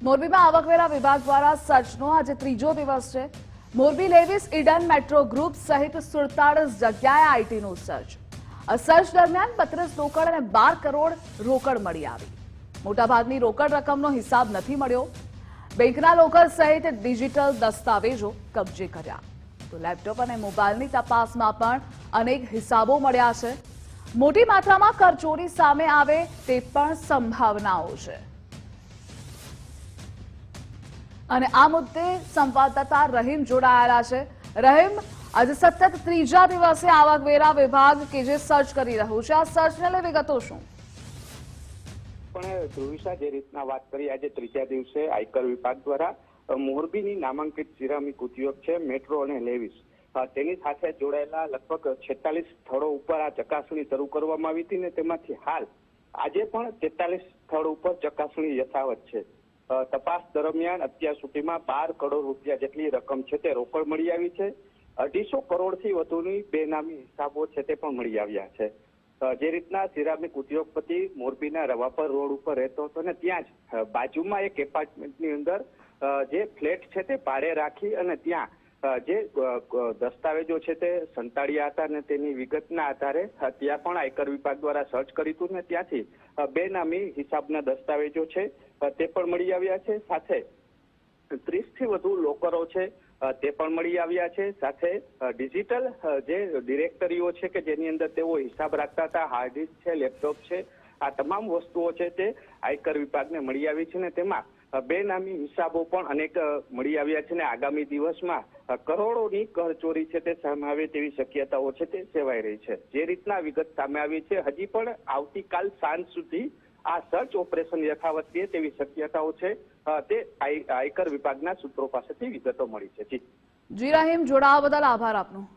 મોરબીમાં આવકવેરા વિભાગ દ્વારા સર્ચનો આજે ત્રીજો દિવસ છે. Morbi Lewis Eden metro group સહિત સુડતાળીસ જગ્યાએ આઈટીનું સર્ચ. સર્ચ દરમિયાન બત્રીસ રોકડ અને બાર કરોડ રોકડ મળી આવી. મોટાભાગની રોકડ રકમનો હિસાબ નથી મળ્યો. બેંકના લોકર સહિત ડિજિટલ દસ્તાવેજો કબજે કર્યા. તો લેપટોપ અને મોબાઈલની તપાસમાં પણ અનેક હિસાબો મળ્યા છે. મોટી માત્રામાં કરચોરી સામે આવે તે પણ સંભાવનાઓ છે. અને આ મુદ્દે સંવાદદાતા રહીમ જોડાયેલા છે. રહીમ, આજે સતત ત્રીજા દિવસે આવકવેરા વિભાગ કે જે સર્ચ કરી રહ્યું છે, આ સર્ચને લઈ વિગતો શું? પણ ધ્રુવિશા જે રીતના વાત કરી, આજે ત્રીજા દિવસે આયકર વિભાગ દ્વારા મોરબીની નામાંકિત સિરામિક ઉદ્યોગ છે, મેટ્રો અને લેવિસ. તેની સાથે જોડાયેલા લગભગ છેતાલીસ સ્થળો ઉપર આ ચકાસણી શરૂ કરવામાં આવી હતી ને તેમાંથી હાલ આજે પણ તેતાલીસ સ્થળ ઉપર ચકાસણી યથાવત છે. તપાસ દરમિયાન અત્યાર સુધીમાં બાર કરોડ રૂપિયા જેટલી રકમ છે તે રોકડ મળી આવી છે. અઢીસો કરોડથી વધુની બેનામી હિસાબો છે તે પણ મળી આવ્યા છે. જે રીતના સિરામિક ઉદ્યોગપતિ મોરબીના રવાપર રોડ ઉપર રહેતો હતો ને ત્યાં જ બાજુમાં એક એપાર્ટમેન્ટની અંદર જે ફ્લેટ છે તે ભાડે રાખી અને ત્યાં જે દસ્તાવેજો છે તે સંતાડ્યા હતા અને તેની વિગતના આધારે ત્યાં પણ આયકર વિભાગ દ્વારા સર્ચ કર્યું હતું ને ત્યાંથી બેનામી હિસાબના દસ્તાવેજો છે તે પણ મળી આવ્યા છે, સાથે ત્રીસથી વધુ લોકરો છે તે પણ મળી આવ્યા છે, સાથે ડિજિટલ જે ડિરેક્ટરીઓ છે કે જેની અંદર તેઓ હિસાબ રાખતા હતા, હાર્ડ ડિસ્ક છે, લેપટોપ છે આ તમામ વસ્તુઓ છે તે આયકર વિભાગને મળી આવી છે ને તેમાં બેનામી હિસાબો પણ અનેક મળી આવ્યા છે ને આગામી દિવસમાં કરોડોની કરચોરી છે તે સામે તેવી શક્યતાઓ છે તે સેવાઈ રહી છે. જે રીતના વિગત સામે આવી છે, હજી પણ આવતીકાલ સાંજ સુધી આ સર્ચ ઓપરેશન યથાવત રહે તેવી શક્યતાઓ છે તે આયકર વિભાગના સૂત્રો પાસેથી વિગતો મળી છે. જી. જી જોડાવા બદલ આભાર આપનો.